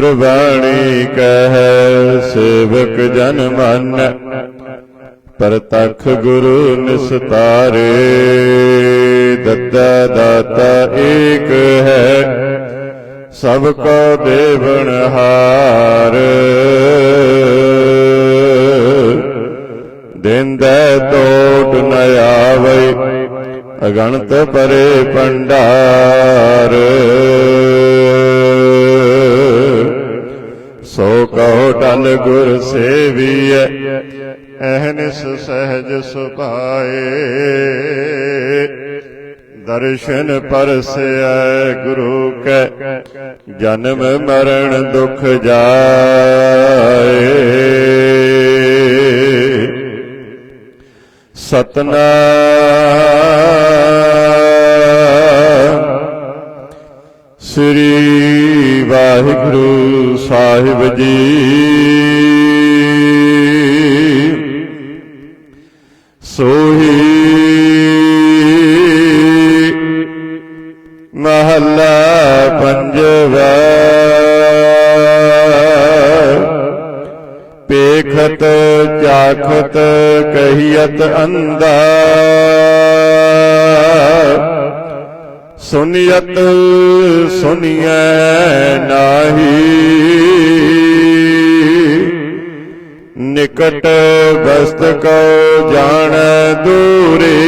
ਗੁਰਬਾਣੀ ਕਹੈ, ਸੇਵਕ ਜਨ ਮਨ ਪਰਤਖ ਗੁਰੂ ਨਿਸਤਾਰੇ। ਦੱਦਾ ਦਾਤਾ ਏਕ ਹੈ, ਸਭ ਕੋ ਦੇਵਨਹਾਰ ਦਿੰਦੈ ਟੋਟ ਨ ਆਵੈ, ਅਗਣਤ ਪਰੇ ਪੰਡਾਰ ਕਹੋ ਟਲ ਗੁਰ ਸੇਵੀਐ ਅਹਨਿਸ ਸਹਿਜ ਸੁਭਾਏ। ਦਰਸ਼ਨ ਪਰਸੈ ਗੁਰੂ ਕੈ, ਜਨਮ ਮਰਨ ਦੁਖ ਜਾਏ। ਸਤਨਾਮ ਵਾਹਿਗੁਰੂ ਸਾਹਿਬ ਜੀ। ਸੋਹੀ ਮਹੱਲਾ ਪੰਜਵਾ। ਪੇਖਤ ਚਾਖਤ ਕਹੀਅਤ ਅੰਦਾ ਸੁਨਿਯਤ ਸੁਨਿਐ ਨਾਹੀ। ਨਿਕਟ ਬਸਤ ਕੋ ਜਾਣ ਦੂਰੀ।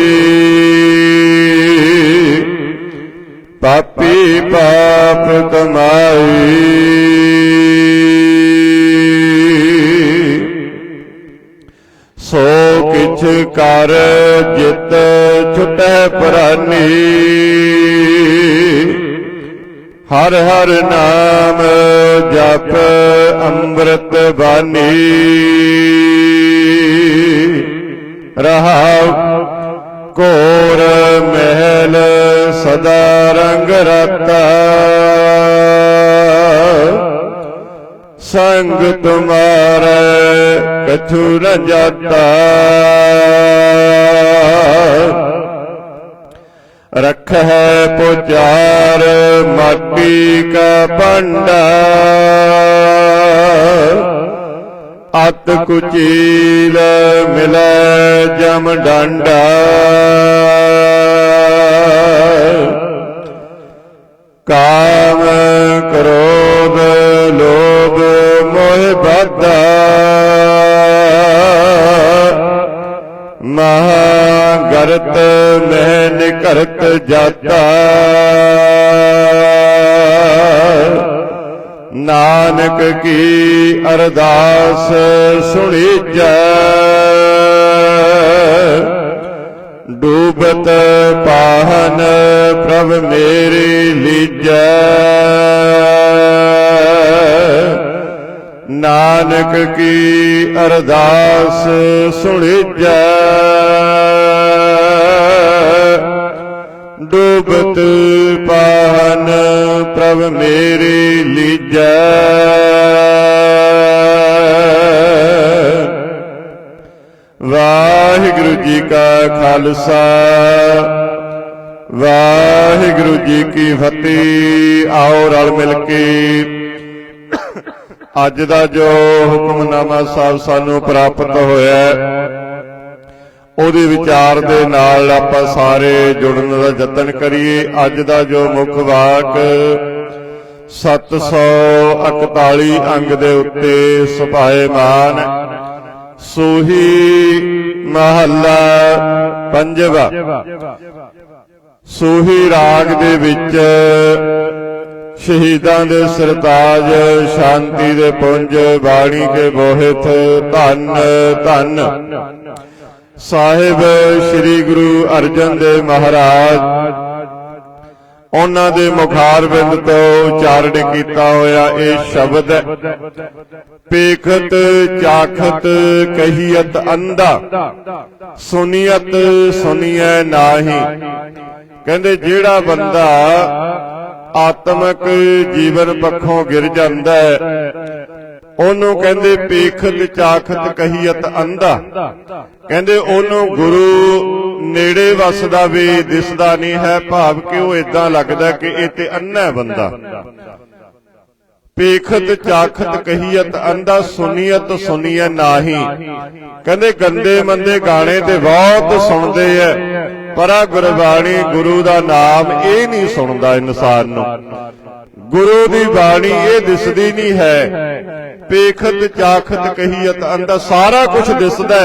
ਪਾਪੀ ਪਾਪ ਕਮਾਈ। ਸੋ ਕਿਛ ਕਰ ਜਿਤ ਛੁਟੈ ਪ੍ਰਾਨੀ। ਹਰ ਹਰ ਨਾਮ ਜਪ ਅੰਮ੍ਰਿਤ ਬਾਣੀ ਰਹਾਉ ਕੋਰ ਮਹਿਲ ਸਦਾ ਰੰਗ ਰਤਾ। ਸੰਗ ਤੁਮਾਰੇ ਕਛੂ ਨ ਜਾਤਾ। ਰਖੈ ਪੁਚਾਰ ਮਾਟੀ ਕਾ ਭੰਡਾ। ਅਤ ਕੁਚੀਲ ਮਿਲੈ ਜਮ ਡੰਡਾ। ਕਾਮ ਕਰੋ ਨਾਨਕ ਕੀ ਅਰਦਾਸ ਸੁਣੀ ਜੈ। ਡੂਬਤ ਪਾਹਨ ਪ੍ਰਭ ਮੇਰੀ ਲੀਜੈ। ਨਾਨਕ ਕੀ ਅਰਦਾਸ ਸੁਣੀਜੈ ਡੂਬਤ ਪਾਹਨ ਪ੍ਰਭ ਮੇਰੀ ਲੀਜੈ। ਵਾਹਿਗੁਰੂ ਜੀ ਕਾ ਖਾਲਸਾ, ਵਾਹਿਗੁਰੂ ਜੀ ਕੀ ਫਤਿਹ। ਆਓ ਰਲ ਮਿਲ ਕੇ ਅੱਜ ਦਾ ਜੋ ਹੁਕਮਨਾਮਾ ਸਾਹਿਬ ਸਾਨੂੰ ਪ੍ਰਾਪਤ ਹੋਇਆ ਉਹਦੇ ਵਿਚਾਰ ਦੇ ਨਾਲ ਆਪਾਂ ਸਾਰੇ ਜੁੜਨ ਦਾ ਯਤਨ ਕਰੀਏ। ਅੱਜ ਦਾ ਜੋ ਮੁੱਖ ਵਾਕ 741 ਅੰਗ ਦੇ ਉੱਤੇ ਸੁਭਾਏਮਾਨ, ਸੋਹੀ ਮਹੱਲਾ ਪੰਜਵਾ। ਸੋਹੀ ਰਾਗ ਦੇ ਵਿੱਚ ਸ਼ਹੀਦਾਂ ਦੇ ਸਰਤਾਜ, ਸ਼ਾਂਤੀ ਦੇ ਪੁੰਜ, ਬਾਣੀ ਕੇ ਬੋਹਿਤ, ਧੰਨ ਧੰਨ। ਸਾਹਿਬ ਸ੍ਰੀ ਗੁਰੂ ਅਰਜਨ ਦੇਵ ਮਹਾਰਾਜ। ਉਹਨਾਂ ਦੇ ਮੁਖਾਰ ਬਿੰਦ ਤੋਂ ਉਚਾਰਨ ਕੀਤਾ ਹੋਇਆ ਇਹ ਸ਼ਬਦ ਹੈ ਪੇਖਤ ਚਾਖਤ ਕਹੀਅਤ ਅੰਧਾ, ਸੁਨੀਅਤ ਸੁਨੀਐ ਨਾਹੀ। ਕਹਿੰਦੇ ਜਿਹੜਾ ਬੰਦਾ ਆਤਮਿਕ ਜੀਵਨ ਪੱਖੋਂ ਗਿਰ ਜਾਂਦਾ ਹੈ ਉਹਨੂੰ ਕਹਿੰਦੇ ਪੇਖਤ ਚਾਖਤ ਕਹੀਅਤ ਅੰਧਾ। ਕਹਿੰਦੇ ਉਹਨੂੰ ਗੁਰੂ ਨੇੜੇ ਵਸਦਾ ਵੀ ਦਿਸਦਾ ਨਹੀਂ ਹੈ। ਭਾਵ ਕਿ ਉਹ ਇਦਾਂ ਲੱਗਦਾ ਕਿ ਇਹ ਤੇ ਅੰਨਾ ਬੰਦਾ। ਪੇਖਤ ਚਾਖਤ ਕਹੀਅਤ ਅੰਦਾ ਸੁਨੀਅਤ ਸੁਨੀਐ ਨਾਹੀ। ਕਹਿੰਦੇ ਗੰਦੇ ਮੰਦੇ ਗਾਣੇ ਤੇ ਬਹੁਤ ਸੁਣਦੇ ਐ। ਪਰ ਆ ਗੁਰਬਾਣੀ ਗੁਰੂ ਦਾ ਨਾਮ ਇਹ ਨਹੀਂ ਸੁਣਦਾ ਇਨਸਾਨ ਨੂੰ। ਗੁਰੂ ਦੀ ਬਾਣੀ ਇਹ ਦਿਸਦੀ ਨਹੀਂ ਹੈ। ਪੇਖਤ ਚਾਖਤ ਕਹੀਅਤ ਅੰਦਾ ਸਾਰਾ ਕੁਝ ਦਿਸਦਾ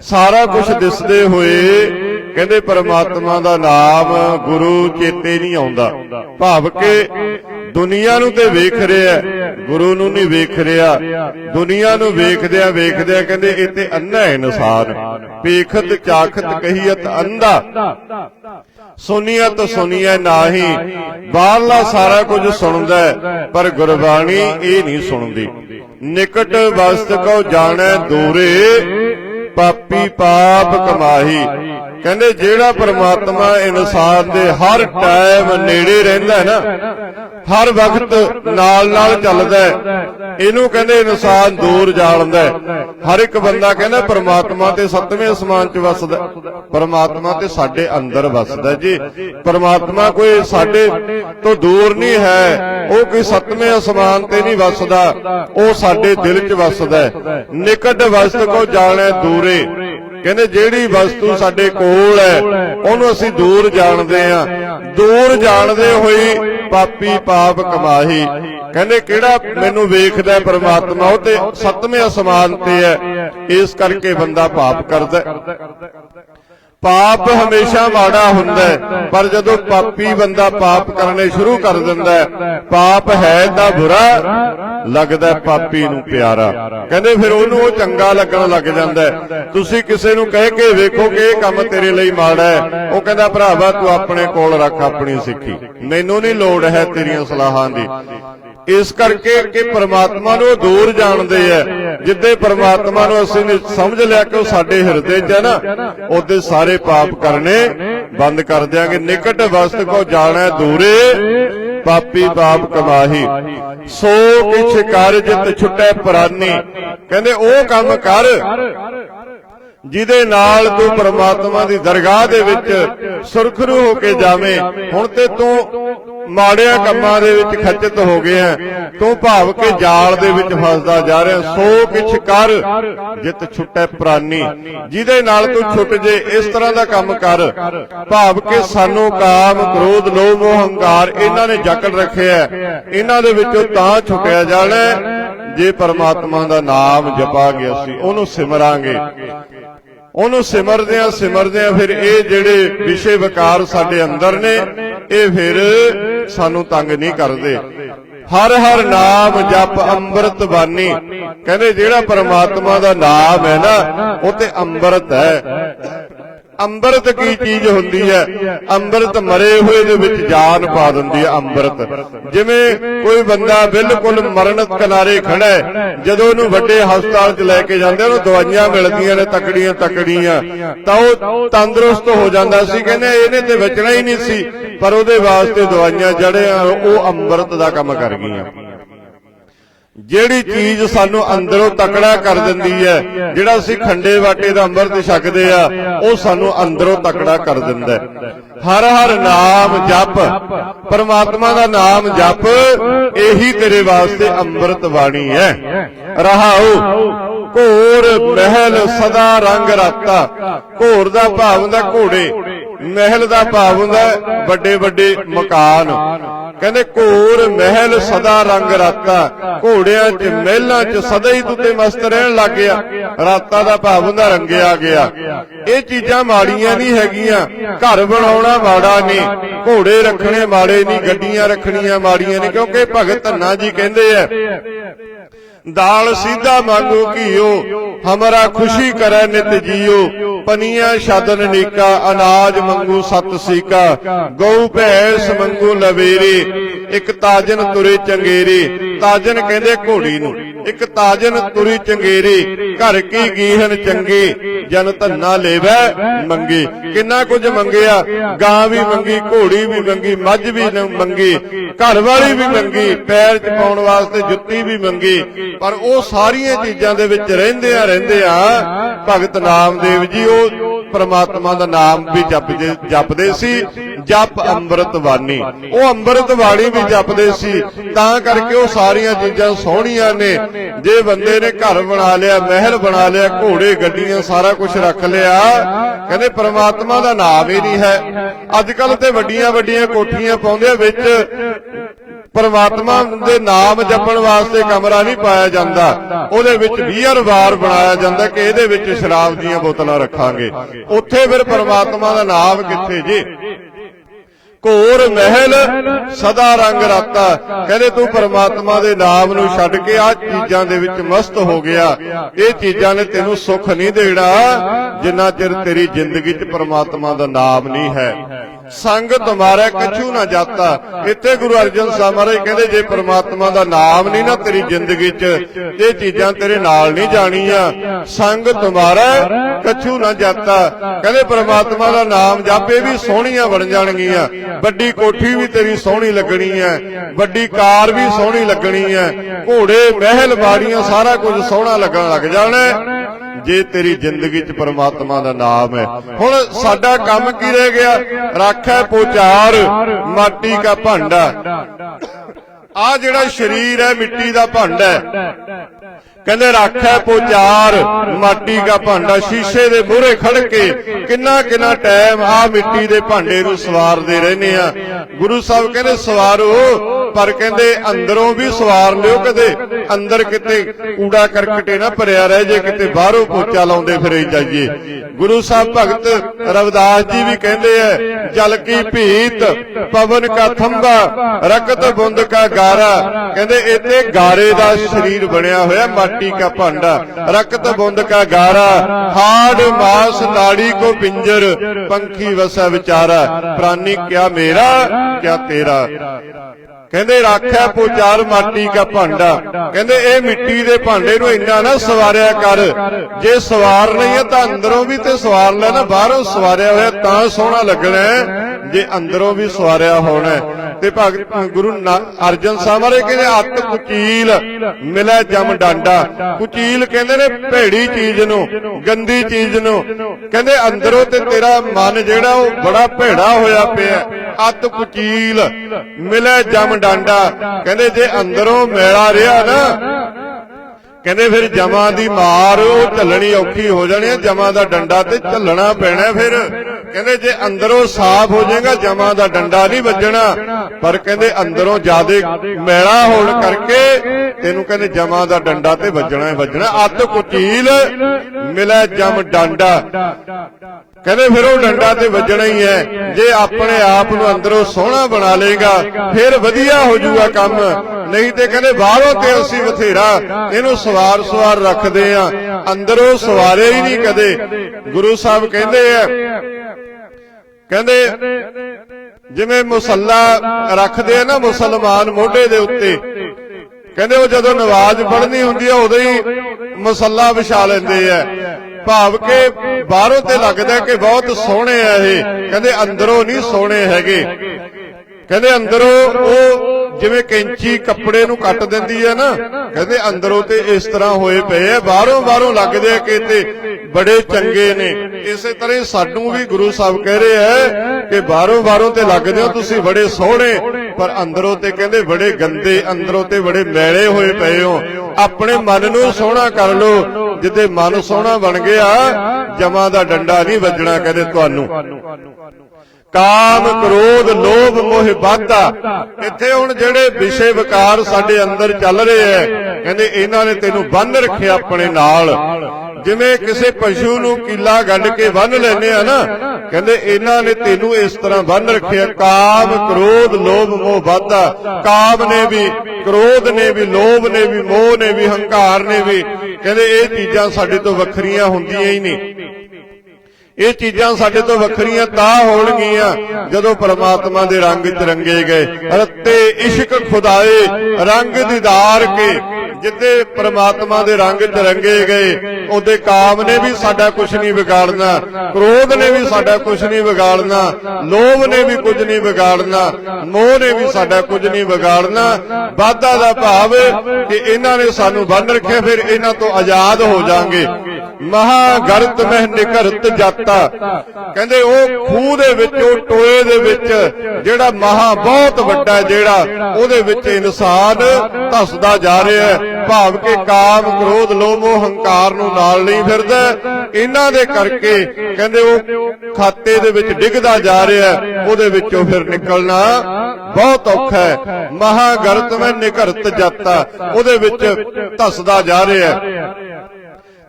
ਸਾਰਾ ਕੁਝ ਦਿਸਦੇ ਹੋਏ ਕਹਿੰਦੇ ਪਰਮਾਤਮਾ ਦਾ ਨਾਮ ਗੁਰੂ ਚੇਤੇ ਨਹੀਂ ਆਉਂਦਾ। ਭਾਵ ਕਿ ਦੁਨੀਆ ਨੂੰ ਤੇ ਵੇਖ ਰਿਹਾ ਗੁਰੂ ਨੂੰ ਨਹੀਂ ਵੇਖ ਰਿਹਾ। ਦੁਨੀਆ ਨੂੰ ਵੇਖਦਿਆਂ ਵੇਖਦਿਆਂ ਕਹਿੰਦੇ ਇਹ ਤੇ ਅੰਨਾ ਹੈ ਇਨਸਾਨ। ਪੇਖਤ ਚਾਖਤ ਕਹੀਤ ਅੰਧਾ। ਸੁਨੀਅਤ ਸੁਨੀਐ ਨਾਹੀ। ਬਾਹਰਲਾ ਸਾਰਾ ਕੁਝ ਸੁਣਦਾ ਪਰ ਗੁਰਬਾਣੀ ਇਹ ਨਹੀਂ ਸੁਣਦੀ। ਨਿਕਟ ਵਸਤ ਕੋ ਜਾਣੈ ਦੂਰੇ। ਪਾਪੀ ਪਾਪ ਕਮਾਹੀ। ਕਹਿੰਦੇ ਜਿਹੜਾ ਪ੍ਰਮਾਤਮਾ ਇਨਸਾਨ ਦੇ ਹਰ ਟਾਈਮ ਨੇੜੇ ਰਹਿੰਦਾ ਹੈ ਨਾ, ਹਰ ਵਕਤ ਨਾਲ ਨਾਲ ਚੱਲਦਾ ਇਹਨੂੰ ਕਹਿੰਦੇ ਇਨਸਾਨ ਦੂਰ ਜਾਣਦਾ ਹਰ ਇੱਕ ਬੰਦਾ ਕਹਿੰਦਾ ਪ੍ਰਮਾਤਮਾ ਤੇ ਸੱਤਵੇਂ ਅਸਮਾਨ 'ਚ ਵਸਦਾ ਪਰਮਾਤਮਾ ਤੇ ਸਾਡੇ ਅੰਦਰ ਵਸਦਾ ਜੀ। ਪਰਮਾਤਮਾ ਕੋਈ ਸਾਡੇ ਤੋਂ ਦੂਰ ਨਹੀਂ ਹੈ। ਉਹ ਕੋਈ ਸੱਤਵੇਂ ਅਸਮਾਨ ਤੇ ਨਹੀਂ ਵਸਦਾ। ਉਹ ਸਾਡੇ ਦਿਲ 'ਚ ਵਸਦਾ ਨਿਕਟ ਵਸਤ ਕੋ ਜਾਣੈ, ਦੂਰ ਕਹਿੰਦੇ ਜਿਹੜੀ ਵਸਤੂ ਸਾਡੇ ਕੋਲ ਹੈ, ਉਹਨੂੰ ਅਸੀਂ ਦੂਰ ਜਾਣਦੇ ਆ ਦੂਰ ਜਾਣਦੇ ਹੋਈ ਪਾਪੀ ਪਾਪ ਕਮਾਹੀ। ਕਹਿੰਦੇ ਕਿਹੜਾ ਮੈਨੂੰ ਵੇਖਦਾ ਪਰਮਾਤਮਾ, ਉਹ ਤੇ ਸੱਤਵੇਂ ਅਸਮਾਨ ਤੇ ਹੈ। ਇਸ ਕਰਕੇ ਬੰਦਾ ਪਾਪ ਕਰਦਾ ਪਾਪ ਹਮੇਸ਼ਾ ਮਾੜਾ ਹੁੰਦਾ ਹੈ, ਪਰ ਜਦੋਂ ਪਾਪੀ ਬੰਦਾ ਪਾਪ ਕਰਨੇ ਸ਼ੁਰੂ ਕਰ ਦਿੰਦਾ ਹੈ, ਪਾਪ ਹੈ ਤਾਂ ਬੁਰਾ ਲੱਗਦਾ ਪਾਪੀ ਨੂੰ ਪਿਆਰਾ। ਕਹਿੰਦੇ ਫਿਰ ਉਹਨੂੰ ਉਹ ਚੰਗਾ ਲੱਗਣ ਲੱਗ ਜਾਂਦਾ ਤੁਸੀਂ ਕਿਸੇ ਨੂੰ ਕਹਿ ਕੇ ਵੇਖੋ ਕਿ ਇਹ ਕੰਮ ਤੇਰੇ ਲਈ ਮਾੜਾ ਹੈ। ਉਹ ਕਹਿੰਦਾ, ਭਰਾਵਾ ਤੂੰ ਆਪਣੇ ਕੋਲ ਰੱਖ ਆਪਣੀ ਸਿੱਖੀ। ਮੈਨੂੰ ਨਹੀਂ ਲੋੜ ਹੈ ਤੇਰੀਆਂ ਸਲਾਹਾਂ ਦੀ। ਇਸ ਕਰਕੇ ਕਿ ਪ੍ਰਮਾਤਮਾ ਨੂੰ ਦੂਰ ਜਾਣਦੇ ਆ। ਜਿੱਦੇ ਪ੍ਰਮਾਤਮਾ ਨੂੰ ਅਸੀਂ ਨੇ ਸਮਝ ਲਿਆ ਕਿ ਉਹ ਸਾਡੇ ਹਿਰਦੇ 'ਚ ਹੈ ਨਾ, ਉਹਦੇ ਸਾਰੇ ਪਾਪ ਕਰਨੇ ਬੰਦ ਕਰ ਦਿਆਂਗੇ। ਨਿਕਟ ਵਸਤ ਕੋ ਜਾਣਾ ਦੂਰੇ, ਪਾਪੀ ਪਾਪ ਕਮਾਹੀ। ਸੋ ਕਿਛ ਕਰ ਜਿਤ ਛੁਟੈ ਪ੍ਰਾਨੀ। ਕਹਿੰਦੇ, ਉਹ ਕੰਮ ਕਰ ਜਿਹਦੇ ਨਾਲ ਤੂੰ ਪ੍ਰਮਾਤਮਾ ਦੀ ਦਰਗਾਹ ਦੇ ਵਿੱਚ ਸੁਰਖਰੂ ਹੋ ਕੇ ਜਾਵੇਂ। ਹੁਣ ਤੇ ਤੂੰ ਮਾੜਿਆਂ ਕੰਮਾਂ ਦੇ ਵਿੱਚ ਖੱਚਤ ਹੋ ਗਿਆ ਤੂੰ ਭਾਵ ਕੇ ਜਾਲ ਦੇ ਵਿੱਚ ਫਸਦਾ ਜਾ ਰਿਹਾ ਸੋ ਕਿਛ ਕਰ, ਜਿਤ ਛੁੱਟੈ ਪ੍ਰਾਨੀ। ਜਿਹਦੇ ਨਾਲ ਤੂੰ ਛੁੱਟ ਜੇ, ਇਸ ਤਰ੍ਹਾਂ ਦਾ ਕੰਮ ਕਰ। ਭਾਵ ਕੇ ਸਾਨੂੰ ਕਾਮ, ਕ੍ਰੋਧ, ਲੋਭ ਮੋਹ ਹੰਕਾਰ ਇਹਨਾਂ ਨੇ ਜਕੜ ਰੱਖਿਆ ਇਹਨਾਂ ਦੇ ਵਿੱਚੋਂ ਤਾਂ ਛੁੱਟਿਆ ਜਾਣਾ, ਜੇ ਪਰਮਾਤਮਾ ਦਾ ਨਾਮ ਜਪਾਂਗੇ ਅਸੀਂ ਉਹਨੂੰ ਸਿਮਰਾਂਗੇ। ਉਹਨੂੰ ਸਿਮਰਦਿਆਂ ਸਿਮਰਦਿਆਂ ਫਿਰ ਇਹ ਜਿਹੜੇ ਵਿਸ਼ੇ ਵਿਕਾਰ ਸਾਡੇ ਅੰਦਰ ਨੇ, ਇਹ ਫਿਰ ਸਾਨੂੰ ਤੰਗ ਨਹੀਂ ਕਰਦੇ। ਹਰ ਹਰ ਨਾਮ ਜਪ ਅੰਮ੍ਰਿਤ ਬਾਣੀ ਕਹਿੰਦੇ ਜਿਹੜਾ ਪਰਮਾਤਮਾ ਦਾ ਨਾਮ ਹੈ ਨਾ, ਉਹ ਤੇ ਅੰਮ੍ਰਿਤ ਹੈ। ਅੰਮ੍ਰਿਤ ਕੀ ਚੀਜ਼ ਹੁੰਦੀ ਹੈ? ਅੰਮ੍ਰਿਤ ਮਰੇ ਹੋਏ ਦੇ ਵਿੱਚ ਜਾਨ ਪਾ ਦਿੰਦੀ ਹੈ ਅੰਮ੍ਰਿਤ। ਜਿਵੇਂ ਕੋਈ ਬੰਦਾ ਬਿਲਕੁਲ ਮਰਨ ਕਿਨਾਰੇ ਖੜਾ ਹੈ, ਜਦੋਂ ਉਹਨੂੰ ਵੱਡੇ ਹਸਪਤਾਲ 'ਚ ਲੈ ਕੇ ਜਾਂਦੇ ਉਹਨੂੰ ਦਵਾਈਆਂ ਮਿਲਦੀਆਂ ਨੇ, ਤਕੜੀਆਂ ਤਕੜੀਆਂ। ਤਾਂ ਉਹ ਤੰਦਰੁਸਤ ਹੋ ਜਾਂਦਾ ਸੀ, ਕਹਿੰਦੇ ਇਹਨੇ ਤੇ ਬਚਣਾ ਹੀ ਨਹੀਂ ਸੀ, ਪਰ ਉਹਦੇ ਵਾਸਤੇ ਦਵਾਈਆਂ ਜੜਿਆ ਉਹ ਅੰਮ੍ਰਿਤ ਦਾ ਕੰਮ ਕਰ ਗਈਆਂ। ਜਿਹੜੀ ਚੀਜ਼ ਸਾਨੂੰ ਅੰਦਰੋਂ ਤਕੜਾ ਕਰ ਦਿੰਦੀ ਹੈ ਜਿਹੜਾ ਅਸੀਂ ਖੰਡੇ ਵਾਟੇ ਦਾ ਅੰਮ੍ਰਿਤ ਛਕਦੇ ਆ ਉਹ ਸਾਨੂੰ ਅੰਦਰੋਂ ਤਕੜਾ ਕਰ ਦਿੰਦਾ ਹੈ। ਹਰ ਹਰ ਨਾਮ ਜਪ ਪਰਮਾਤਮਾ ਦਾ ਨਾਮ ਜਪ ਇਹੀ ਤੇਰੇ ਵਾਸਤੇ ਅੰਮ੍ਰਿਤ ਬਾਣੀ ਹੈ। ਰਹਾਉ ਘੋਰ ਮਹਿਲ ਸਦਾ ਰੰਗ ਰਾਤਾ ਘੋਰ ਦਾ ਭਾਵ ਹੁੰਦਾ ਘੋੜੇ। ਮਹਿਲ ਦਾ ਭਾਵ ਹੁੰਦਾ ਵੱਡੇ ਵੱਡੇ ਮਕਾਨ। ਕਹਿੰਦੇ ਘੋਰ ਮਹਿਲ ਸਦਾ ਰੰਗ ਰਾਤਾ ਘੋੜਿਆਂ 'ਚ, ਮਹਿਲਾਂ 'ਚ ਸਦਾ ਹੀ ਤੂੰ ਮਸਤ ਰਹਿਣ ਲੱਗ ਗਿਆ। ਰਾਤਾ ਦਾ ਭਾਵ ਹੁੰਦਾ ਰੰਗਿਆ ਗਿਆ। ਇਹ ਚੀਜ਼ਾਂ ਮਾੜੀਆਂ ਨਹੀਂ ਹੈਗੀਆਂ। ਘਰ ਬਣਾਉਣਾ ਮਾੜਾ ਨਹੀਂ। ਘੋੜੇ ਰੱਖਣੇ ਮਾੜੇ ਨਹੀਂ, ਗੱਡੀਆਂ ਰੱਖਣੀਆਂ ਮਾੜੀਆਂ ਨਹੀਂ, ਕਿਉਂਕਿ ਭਗਤ ਧੰਨਾ ਜੀ ਕਹਿੰਦੇ ਆ, ਦਾਲ ਸਿੱਧਾ ਮੰਗੋ ਕੀਓ ਹਮਾਰਾ ਖੁਸ਼ੀ ਕਰੈ ਨਿਤ ਜੀਓ। ਪਨੀਆਂ ਛਦਨ ਨੀਕਾ, ਅਨਾਜ ਮੰਗੂ ਸਤ ਸੀਕਾ। ਗਊ, ਭੈਂਸ ਮੰਗੂ ਲਵੇਰੀ ਇੱਕ ਤਾਜਨ ਤੁਰੇ ਚੰਗੇਰੀ। ਤਾਜਨ ਕਹਿੰਦੇ ਘੋੜੀ ਨੂੰ। ਇੱਕ ਤਾਜਨ ਤੁਰੀ ਚੰਗੇਰੀ, ਘਰ ਕੀ ਗੀਹਨ ਚੰਗੀ, ਜਨ ਧੰਨਾ ਲੇਵੈ ਮੰਗੀ। ਕਿੰਨਾ ਕੁਝ ਮੰਗਿਆ, ਗਾਂ ਵੀ ਮੰਗੀ, ਘੋੜੀ ਵੀ ਮੰਗੀ, ਮੱਝ ਵੀ ਮੰਗੀ, ਘਰ ਵਾਲੀ ਵੀ ਮੰਗੀ, ਪੈਰ ਚ ਪਾਉਣ ਵਾਸਤੇ ਜੁੱਤੀ ਵੀ ਮੰਗੀ। ਪਰ ਉਹ ਸਾਰੀਆਂ ਚੀਜ਼ਾਂ ਦੇ ਵਿੱਚ ਰਹਿੰਦੇ ਆ ਰਹਿੰਦੇ ਆ ਭਗਤ ਨਾਮਦੇਵ ਜੀ, ਉਹ ਪਰਮਾਤਮਾ ਦਾ ਨਾਮ ਵੀ ਜਪਦੇ ਜਪਦੇ ਸੀ, ਜਪ ਅੰਮ੍ਰਿਤ ਬਾਣੀ ਉਹ ਅੰਮ੍ਰਿਤ ਬਾਣੀ ਵੀ ਜਪਦੇ ਸੀ, ਤਾਂ ਕਰਕੇ ਉਹ ਸਾਰੀਆਂ ਚੀਜ਼ਾਂ ਸੋਹਣੀਆਂ ਨੇ। ਜੇ ਬੰਦੇ ਨੇ ਘਰ ਬਣਾ ਲਿਆ, ਮਹਿਲ ਬਣਾ ਲਿਆ, ਘੋੜੇ, ਗੱਡੀਆਂ, ਸਾਰਾ ਕੁਝ ਰੱਖ ਲਿਆ, ਕਹਿੰਦੇ ਪ੍ਰਮਾਤਮਾ ਦਾ ਨਾਮ ਹੀ ਨਹੀਂ ਹੈ। ਅੱਜ ਕੱਲ ਤੇ ਵੱਡੀਆਂ ਵੱਡੀਆਂ ਕੋਠੀਆਂ ਪਾਉਂਦੇ ਵਿੱਚ ਪਰਮਾਤਮਾ ਦੇ ਨਾਮ ਜਪਣ ਵਾਸਤੇ ਕਮਰਾ ਨਹੀਂ ਪਾਇਆ ਜਾਂਦਾ। ਉਹਦੇ ਵਿੱਚ ਬੀਅਰ ਬਾਰ ਬਣਾਇਆ ਜਾਂਦਾ ਕਿ ਇਹਦੇ ਵਿੱਚ ਸ਼ਰਾਬ ਦੀਆਂ ਬੋਤਲਾਂ ਰੱਖਾਂਗੇ। ਉੱਥੇ ਫਿਰ ਪਰਮਾਤਮਾ ਦਾ ਨਾਮ ਕਿੱਥੇ ਜੀ? ਘੋਰ ਮਹਿਲ, ਸਦਾ ਰੰਗ ਰਾਤਾ ਕਹਿੰਦੇ ਤੂੰ ਪਰਮਾਤਮਾ ਦੇ ਨਾਮ ਨੂੰ ਛੱਡ ਕੇ ਆ ਚੀਜ਼ਾਂ ਦੇ ਵਿੱਚ ਮਸਤ ਹੋ ਗਿਆ। ਇਹ ਚੀਜ਼ਾਂ ਨੇ ਤੈਨੂੰ ਸੁੱਖ ਨਹੀਂ ਦੇਣਾ, ਜਿੰਨਾ ਚਿਰ ਤੇਰੀ ਜ਼ਿੰਦਗੀ 'ਚ ਪਰਮਾਤਮਾ ਦਾ ਨਾਮ ਨਹੀਂ ਹੈ। ਸੰਗ ਤੁਮਾਰਾ ਕਛੂ ਨਾ ਜਾਤਾ। ਇੱਥੇ ਗੁਰੂ ਅਰਜਨ ਸਾਹਿਬ ਮਹਾਰਾਜ ਕਹਿੰਦੇ, ਜੇ ਪ੍ਰਮਾਤਮਾ ਦਾ ਨਾਮ ਨਹੀਂ ਨਾ ਤੇਰੀ ਜ਼ਿੰਦਗੀ 'ਚ ਇਹ ਚੀਜ਼ਾਂ ਤੇਰੇ ਨਾਲ ਨਹੀਂ ਜਾਣੀਆਂ। ਸੰਗ ਤੁਮਾਰਾ ਕਛੂ ਨਾ ਜਾਤਾ। ਕਹਿੰਦੇ, ਪਰਮਾਤਮਾ ਦਾ ਨਾਮ ਜਾਪੇ ਵੀ ਸੋਹਣੀਆਂ ਬਣ ਜਾਣਗੀਆਂ। ਵੱਡੀ ਕੋਠੀ ਵੀ ਤੇਰੀ ਸੋਹਣੀ ਲੱਗਣੀ ਹੈ। ਵੱਡੀ ਕਾਰ ਵੀ ਸੋਹਣੀ ਲੱਗਣੀ ਹੈ। ਘੋੜੇ, ਮਹਿਲ ਬਾੜੀਆਂ ਸਾਰਾ ਕੁਝ ਸੋਹਣਾ ਲੱਗਣ ਲੱਗ ਜਾਣਾ। ਜੇ ਤੇਰੀ ਜ਼ਿੰਦਗੀ 'ਚ ਪਰਮਾਤਮਾ ਦਾ ਨਾਮ ਹੈ। ਹੁਣ ਸਾਡਾ ਕੰਮ ਕੀ ਰਹਿ ਗਿਆ? ਰਾਖੈ ਪੋਚਾਰ, ਮਾਟੀ ਕਾ ਭਾਂਡਾ। ਆ ਜਿਹੜਾ ਸਰੀਰ ਹੈ, ਮਿੱਟੀ ਦਾ ਭਾਂਡਾ ਹੈ। ਕਹਿੰਦੇ ਰਾਖੈ ਪੁਚਾਰ ਮਾਟੀ ਦਾ ਭਾਂਡਾ ਸ਼ੀਸ਼ੇ ਦੇ ਮੂਹਰੇ ਖੜ ਕੇ ਕਿੰਨਾ ਕਿੰਨਾ ਟਾਈਮ ਆ ਮਿੱਟੀ ਦੇ ਭਾਂਡੇ ਨੂੰ ਸਵਾਰਦੇ ਰਹਿੰਦੇ ਆ ਗੁਰੂ ਸਾਹਿਬ ਕਹਿੰਦੇ ਸਵਾਰੋ ਪਰ ਕਹਿੰਦੇ ਅੰਦਰੋਂ ਵੀ ਸਵਾਰ ਲਿਓ ਕਦੇ ਅੰਦਰ ਕਿਤੇ ਕੂੜਾ ਕਰਕਟੇ ਨਾ ਭਰਿਆ ਰਹਿ ਜੇ ਕਿਤੇ ਬਾਹਰੋਂ ਪੋਚਾ ਲਾਉਂਦੇ ਫਿਰੇ ਜਾਈਏ। ਗੁਰੂ ਸਾਹਿਬ ਭਗਤ ਰਵਿਦਾਸ ਜੀ ਵੀ ਕਹਿੰਦੇ ਐ ਜਲ ਕੀ ਭੀਤ ਪਵਨ ਕਾ ਥੰਬਾ ਰਕਤ ਬੁੰਦ ਕਾ ਗਾਰਾ। ਕਹਿੰਦੇ ਇੱਥੇ ਗਾਰੇ ਦਾ ਸਰੀਰ ਬਣਿਆ ਹੋਇਆ ਮਾਟੀ ਕਾ ਭਾਂਡਾ ਰਕਤ ਬੁੰਦ ਕਾ ਗਾਰਾ ਹਾੜ ਮਾਸ ਨਾੜੀ ਕੋ ਪਿੰਜਰ ਪੰਖੀ ਵਸੈ ਵਿਚਾਰਾ ਪ੍ਰਾਨੀ ਕਿਆ ਮੇਰਾ ਕਿਆ ਤੇਰਾ? ਕਹਿੰਦੇ ਰਾਖਿਆ ਪੁਚਾਰ ਮਾਟੀ ਦਾ ਭਾਂਡਾ। ਕਹਿੰਦੇ ਇਹ ਮਿੱਟੀ ਦੇ ਭਾਂਡੇ ਨੂੰ ਇੰਨਾ ਨਾ ਸਵਾਰਿਆ ਕਰ। ਜੇ ਸਵਾਰ ਨਹੀਂ ਹੈ ਤਾਂ ਅੰਦਰੋਂ ਵੀ ਤੇ ਸਵਾਰ ਲੈ ਨਾ ਬਾਹਰੋਂ ਸਵਾਰਿਆ ਹੋਇਆ ਤਾਂ ਸੋਹਣਾ ਲੱਗਣਾ ਜੇ ਅੰਦਰੋਂ ਵੀ ਸਵਾਰਿਆ ਹੋਣਾ। ਤੇ ਭਗਤ ਗੁਰੂ ਅਰਜਨ ਸਾਹਿਬ ਮਹਾਰਾਜ ਕਹਿੰਦੇ ਅੱਤ ਕੁਚੀਲ ਮਿਲੇ ਜਮ ਡਾਂਡਾ। ਕੁਚੀਲ ਕਹਿੰਦੇ ਨੇ ਭੇੜੀ ਚੀਜ਼ ਨੂੰ, ਗੰਦੀ ਚੀਜ਼ ਨੂੰ। ਕਹਿੰਦੇ ਅੰਦਰੋਂ ਤੇ ਤੇਰਾ ਮਨ ਜਿਹੜਾ ਉਹ ਬੜਾ ਭੇੜਾ ਹੋਇਆ ਪਿਆ। ਅੱਤ ਕੁਚੀਲ ਮਿਲੇ ਜਮ ਡਾਂਡਾ। ਕਹਿੰਦੇ ਜੇ ਅੰਦਰੋਂ ਮੇਲਾ ਰਿਹਾ ਨਾ ਕਹਿੰਦੇ ਫਿਰ ਜਮਾਂ ਦੀ ਮਾਰ ਉਹ ਝੱਲਣੀ ਔਖੀ ਹੋ ਜਾਣੀ ਹੈ, ਜਮਾਂ ਦਾ ਡੰਡਾ ਤੇ ਝੱਲਣਾ ਪੈਣਾ ਫਿਰ। ਕਹਿੰਦੇ ਜੇ ਅੰਦਰੋਂ ਸਾਫ਼ ਹੋ ਜਾਏਗਾ, ਜਮਾਂ ਦਾ ਡੰਡਾ ਨਹੀਂ ਵੱਜਣਾ। ਪਰ ਕਹਿੰਦੇ ਅੰਦਰੋਂ ਜਿਆਦੇ ਮੈਲਾ ਹੋਣ ਕਰਕੇ ਤੈਨੂੰ ਕਹਿੰਦੇ ਜਮਾ ਦਾ ਡੰਡਾ ਤੇ ਵੱਜਣਾ ਹੀ ਵੱਜਣਾ। ਅੱਤ ਕੁਚੀਲ ਮਿਲੇ ਜਮ ਡਾਂਡਾ। ਕਹਿੰਦੇ ਫਿਰ ਉਹ ਡੰਡਾ ਤੇ ਵੱਜਣਾ ਹੀ ਹੈ। ਜੇ ਆਪਣੇ ਆਪ ਨੂੰ ਅੰਦਰੋਂ ਸੋਹਣਾ ਬਣਾ ਲੇਗਾ ਫਿਰ ਵਧੀਆ ਹੋ ਜਾਊਗਾ ਕੰਮ। ਨਹੀਂ ਤੇ ਕਹਿੰਦੇ ਬਾਹਰੋਂ ਤੇ ਅਸੀਂ ਬਥੇਰਾ, ਇਹਨੂੰ ਸਵਾਰ ਸਵਾਰ ਰੱਖਦੇ ਆ। ਅੰਦਰੋਂ ਸਵਾਰੇ ਹੀ ਨਹੀਂ ਕਦੇ। ਗੁਰੂ ਸਾਹਿਬ ਕਹਿੰਦੇ ਆ, ਕਹਿੰਦੇ ਜਿਵੇਂ ਮੁਸੱਲਾ ਰੱਖਦੇ ਆ ਨਾ ਮੁਸਲਮਾਨ ਮੋਢੇ ਦੇ ਉੱਤੇ, ਕਹਿੰਦੇ ਉਹ ਜਦੋਂ ਨਵਾਜ਼ ਪੜ੍ਹਨੀ ਹੁੰਦੀ ਆ, ਉਦੋਂ ਹੀ ਮੁਸੱਲਾ ਵਿਛਾ ਲੈਂਦੇ ਆ। ਭਾਵ ਕਿ ਬਾਹਰੋਂ ਤੇ ਲੱਗਦਾ ਕਿ ਬਹੁਤ ਸੋਹਣੇ ਆ ਇਹ। ਕਹਿੰਦੇ ਅੰਦਰੋਂ ਨਹੀਂ ਸੋਹਣੇ ਹੈਗੇ। ਕਹਿੰਦੇ ਅੰਦਰੋਂ ਉਹ ਜਿਵੇਂ ਕੈਂਚੀ ਕੱਪੜੇ ਨੂੰ ਕੱਟ ਦਿੰਦੀ ਹੈ ਨਾ, ਕਹਿੰਦੇ ਅੰਦਰੋਂ ਤੇ ਇਸ ਤਰ੍ਹਾਂ ਹੋਏ ਪਏ ਆ, ਬਾਹਰੋਂ ਬਾਹਰੋਂ ਲੱਗਦੇ ਕਿ ਤੇ ਬੜੇ ਚੰਗੇ ਨੇ। ਇਸੇ ਤਰ੍ਹਾਂ ਸਾਨੂੰ ਵੀ ਗੁਰੂ ਸਾਹਿਬ ਕਹਿ ਰਹੇ ਆ ਕਿ ਬਾਹਰੋਂ ਬਾਹਰੋਂ ਤੇ ਲੱਗਦੇ ਹੋ ਤੁਸੀਂ ਬੜੇ ਸੋਹਣੇ, ਪਰ ਅੰਦਰੋਂ ਤੇ ਕਹਿੰਦੇ ਬੜੇ ਗੰਦੇ, ਅੰਦਰੋਂ ਤੇ ਬੜੇ ਮੈਲੇ ਹੋਏ ਪਏ ਹੋ। ਆਪਣੇ ਮਨ ਨੂੰ ਸੋਹਣਾ ਕਰ ਲੋ ਜਿੱਦੇ ਮਨ ਸੋਹਣਾ ਬਣ ਗਿਆ, ਜਮਾਂ ਦਾ ਡੰਡਾ ਨਹੀਂ ਵੱਜਣਾ ਕਹਿੰਦੇ ਤੁਹਾਨੂੰ। ਕਾਮ ਕ੍ਰੋਧ ਲੋਭ ਮੋਹ ਬਾਧਾ। ਇੱਥੇ ਹੁਣ ਜਿਹੜੇ ਵਿਸ਼ੇ ਵਿਕਾਰ ਸਾਡੇ ਅੰਦਰ ਚੱਲ ਰਹੇ ਐ, ਕਹਿੰਦੇ ਇਹਨਾਂ ਨੇ ਤੈਨੂੰ ਬੰਨ ਰੱਖਿਆ ਆਪਣੇ ਨਾਲ। ਜਿਵੇਂ ਕਿਸੇ ਪਸ਼ੂ ਨੂੰ ਕੀਲਾ ਗੱਡ ਕੇ ਬੰਨ ਲੈਨੇ ਆ ਨਾ, ਕਹਿੰਦੇ ਇਹਨਾਂ ਨੇ ਤੈਨੂੰ ਇਸ ਤਰ੍ਹਾਂ ਬੰਨ ਰੱਖਿਆ। ਕਾਮ ਕ੍ਰੋਧ ਲੋਭ ਮੋਹ ਬਾਧਾ। ਕਾਮ ਨੇ ਵੀ, ਕ੍ਰੋਧ ਨੇ ਵੀ, ਲੋਭ ਨੇ ਵੀ, ਮੋਹ ਨੇ ਵੀ, ਹੰਕਾਰ ਨੇ ਵੀ। ਕਹਿੰਦੇ ਇਹ ਚੀਜ਼ਾਂ ਸਾਡੇ ਤੋਂ ਵੱਖਰੀਆਂ ਹੁੰਦੀਆਂ ਹੀ ਨਹੀਂ। ਇਹ ਚੀਜ਼ਾਂ ਸਾਡੇ ਤੋਂ ਵੱਖਰੀਆਂ ਤਾਂ ਹੋਣਗੀਆਂ ਜਦੋਂ ਪਰਮਾਤਮਾ ਦੇ ਰੰਗ ਚ ਰੰਗੇ ਗਏ ਰੱਤੇ ਇਸ਼ਕ ਖੁਦਾਏ, ਰੰਗ ਦੀਦਾਰ ਕੇ ਜਿੱਦੇ ਪ੍ਰਮਾਤਮਾ ਦੇ ਰੰਗ ਚ ਰੰਗੇ ਗਏ, ਉਹਦੇ ਕਾਮ ਨੇ ਵੀ ਸਾਡਾ ਕੁਝ ਨਹੀਂ ਵਿਗਾੜਨਾ, ਕ੍ਰੋਧ ਨੇ ਵੀ ਸਾਡਾ ਕੁਝ ਨਹੀਂ ਵਿਗਾੜਨਾ, ਲੋਭ ਨੇ ਵੀ ਕੁਝ ਨਹੀਂ ਵਿਗਾੜਨਾ, ਮੋਹ ਨੇ ਵੀ ਸਾਡਾ ਕੁਝ ਨਹੀਂ ਵਿਗਾੜਨਾ। ਵਾਦਾ ਦਾ ਭਾਵ ਕਿ ਇਹਨਾਂ ਨੇ ਸਾਨੂੰ ਬੰਨ ਰੱਖਿਆ, ਫਿਰ ਇਹਨਾਂ ਤੋਂ ਆਜ਼ਾਦ ਹੋ ਜਾਾਂਗੇ। ਮਹਾ ਗਰਤ ਮਹਿ ਨਿਕਰਤ ਜਾਤਾ। ਕਹਿੰਦੇ ਉਹ ਖੂਹ ਦੇ ਵਿੱਚ, ਉਹ ਟੋਏ ਦੇ ਵਿੱਚ, ਜਿਹੜਾ ਮਹਾ ਬਹੁਤ ਵੱਡਾ ਜਿਹੜਾ, ਉਹਦੇ ਵਿੱਚ ਇਨਸਾਨ ਧਸਦਾ ਜਾ ਰਿਹਾ ਹੈ। ਭਾਵ ਕਿ ਕਾਮ ਕ੍ਰੋਧ, ਲੋਭ, ਹੰਕਾਰ ਨੂੰ ਨਾਲ ਨਹੀਂ ਫਿਰਦਾ। ਇਹਨਾਂ ਦੇ ਕਰਕੇ ਕਹਿੰਦੇ ਉਹ ਖਾਤੇ ਦੇ ਵਿੱਚ ਡਿੱਗਦਾ ਜਾ ਰਿਹਾ ਉਹਦੇ ਵਿੱਚੋਂ ਫਿਰ ਨਿਕਲਣਾ ਬਹੁਤ ਔਖਾ ਹੈ। ਮਹਾਗਰਤ ਗਰਤ ਮਹਿ ਨਿਕਰਤ ਜਾਤਾ, ਉਹਦੇ ਵਿੱਚ ਧਸਦਾ ਜਾ ਰਿਹਾ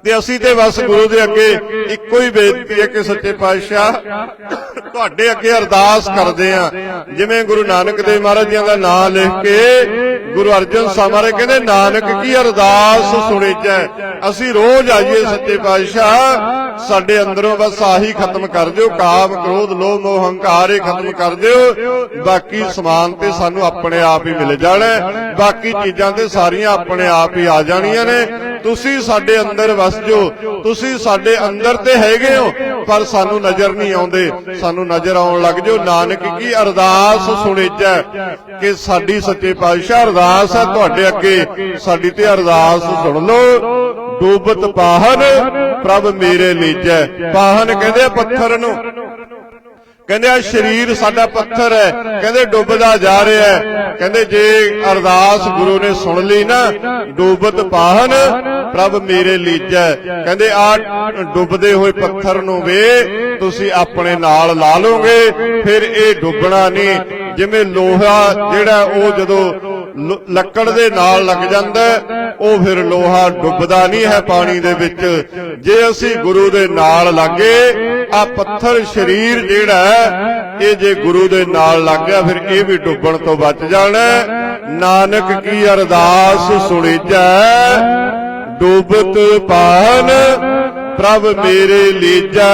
ਤੇ ਅਸੀਂ ਤੇ ਬਸ ਗੁਰੂ ਦੇ ਅੱਗੇ ਇੱਕੋ ਹੀ ਬੇਨਤੀ ਹੈ ਕਿ ਸੱਚੇ ਪਾਤਸ਼ਾਹ ਤੁਹਾਡੇ ਅੱਗੇ ਅਰਦਾਸ ਕਰਦੇ ਆ ਜਿਵੇਂ ਗੁਰੂ ਨਾਨਕ ਦੇਵ ਮਹਾਰਾਜ ਜੀ ਦਾ ਨਾਮ ਲਿਖ ਕੇ ਗੁਰੂ ਅਰਜਨ ਸਾਹਿਬ ਮਹਾਰਾਜ ਕਹਿੰਦੇ ਨਾਨਕ ਕੀ ਅਰਦਾਸ ਸੁਣੀ ਜੈ ਅਸੀਂ ਰੋਜ਼ ਆਈਏ ਸੱਚੇ ਪਾਤਸ਼ਾਹ, ਸਾਡੇ ਅੰਦਰੋਂ ਬਸ ਆਹੀ ਖਤਮ ਕਰ ਦਿਓ, ਕਾਮ, ਕ੍ਰੋਧ, ਲੋਭ, ਮੋਹ, ਹੰਕਾਰ, ਇਹ ਖਤਮ ਕਰ ਦਿਓ। ਬਾਕੀ ਸਮਾਨ ਤੇ ਸਾਨੂੰ ਆਪਣੇ ਆਪ ਹੀ ਮਿਲ ਜਾਣਾ ਬਾਕੀ ਚੀਜ਼ਾਂ ਤੇ ਸਾਰੀਆਂ ਆਪਣੇ ਆਪ ਹੀ ਆ ਜਾਣੀਆਂ ਨੇ। ਤੁਸੀਂ ਸਾਡੇ ਅੰਦਰ ਵਸ ਜੋ ਤੁਸੀਂ ਸਾਡੇ ਅੰਦਰ ਤੇ ਹੈਗੇ ਹੋ, ਪਰ ਸਾਨੂੰ ਨਜ਼ਰ ਨਹੀਂ ਆਉਂਦੇ। ਸਾਨੂੰ ਨਜ਼ਰ ਆਉਣ ਲੱਗ ਜਾਓ। ਨਾਨਕ ਕੀ ਅਰਦਾਸ ਸੁਣੀਜੈ ਕਿ ਸਾਡੀ ਸੱਚੇ ਪਾਤਸ਼ਾਹ ਅਰਦਾਸ ਹੈ ਤੁਹਾਡੇ ਅੱਗੇ। ਸਾਡੀ ਤੇ ਅਰਦਾਸ ਸੁਣ ਲਓ। ਡੂਬਤ ਪਾਹਨ, ਪ੍ਰਭ ਮੇਰੇ ਲੀਜੈ। ਪਾਹਨ ਕਹਿੰਦੇ ਪੱਥਰ ਨੂੰ। ਕਹਿੰਦੇ ਆ ਸਰੀਰ ਸਾਡਾ ਪੱਥਰ ਹੈ। ਕਹਿੰਦੇ ਡੁੱਬਦਾ ਜਾ ਰਿਹਾ ਹੈ। ਕਹਿੰਦੇ ਜੇ ਅਰਦਾਸ ਗੁਰੂ ਨੇ ਸੁਣ ਲਈ ਨਾ, ਡੁੱਬਤ ਪਾਹਨ, ਪ੍ਰਭ ਮੇਰੇ ਲੀਜੈ। ਕਹਿੰਦੇ ਆ ਡੁੱਬਦੇ ਹੋਏ ਪੱਥਰ ਨੂੰ ਵੇ, ਤੁਸੀਂ ਆਪਣੇ ਨਾਲ ਲਾ ਲੋਗੇ ਫਿਰ ਇਹ ਡੁੱਬਣਾ ਨਹੀਂ। ਜਿਵੇਂ ਲੋਹਾ ਜਿਹੜਾ ਉਹ ਜਦੋਂ ਲੱਕੜ ਦੇ ਨਾਲ ਲੱਗ ਜਾਂਦਾ ਉਹ ਫਿਰ ਲੋਹਾ ਡੁੱਬਦਾ ਨਹੀਂ ਹੈ ਪਾਣੀ ਦੇ ਵਿੱਚ। ਜੇ ਅਸੀਂ ਗੁਰੂ ਦੇ ਨਾਲ ਲੱਗੇ ਆ ਪੱਥਰ ਸਰੀਰ ਜਿਹੜਾ ਇਹ ਜੇ ਗੁਰੂ ਦੇ ਨਾਲ ਲੱਗ ਗਿਆ, ਫਿਰ ਇਹ ਵੀ ਡੁੱਬਣ ਤੋਂ ਬਚ ਜਾਣਾ ਨਾਨਕ ਕੀ ਅਰਦਾਸ ਸੁਣੀਜੈ ਡੁੱਬਤ ਪਾਨ ਪ੍ਰਭ ਮੇਰੇ ਲੀਜੈ।